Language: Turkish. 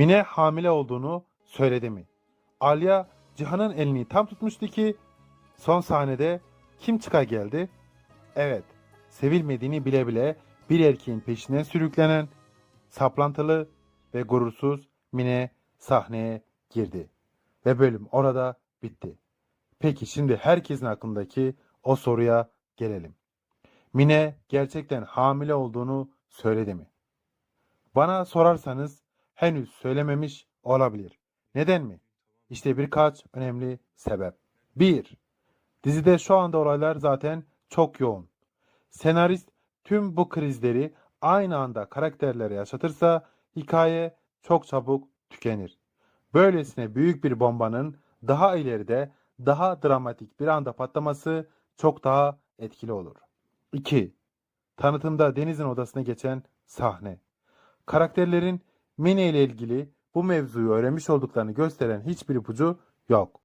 Mine hamile olduğunu söyledi mi? Alya Cihan'ın elini tam tutmuştu ki son sahnede kim çıka geldi? Evet, sevilmediğini bile bile bir erkeğin peşinden sürüklenen, saplantılı ve gurursuz Mine sahneye girdi. Ve bölüm orada bitti. Peki şimdi herkesin aklındaki o soruya gelelim. Mine gerçekten hamile olduğunu söyledi mi? Bana sorarsanız henüz söylememiş olabilir. Neden mi? İşte birkaç önemli sebep. 1. Dizide şu anda olaylar zaten çok yoğun. Senarist tüm bu krizleri aynı anda karakterlere yaşatırsa hikaye çok çabuk tükenir. Böylesine büyük bir bombanın daha ileride daha dramatik bir anda patlaması çok daha etkili olur. 2. Tanıtımda Deniz'in odasına geçen sahne. Karakterlerin Mine ile ilgili bu mevzuyu öğrenmiş olduklarını gösteren hiçbir ipucu yok.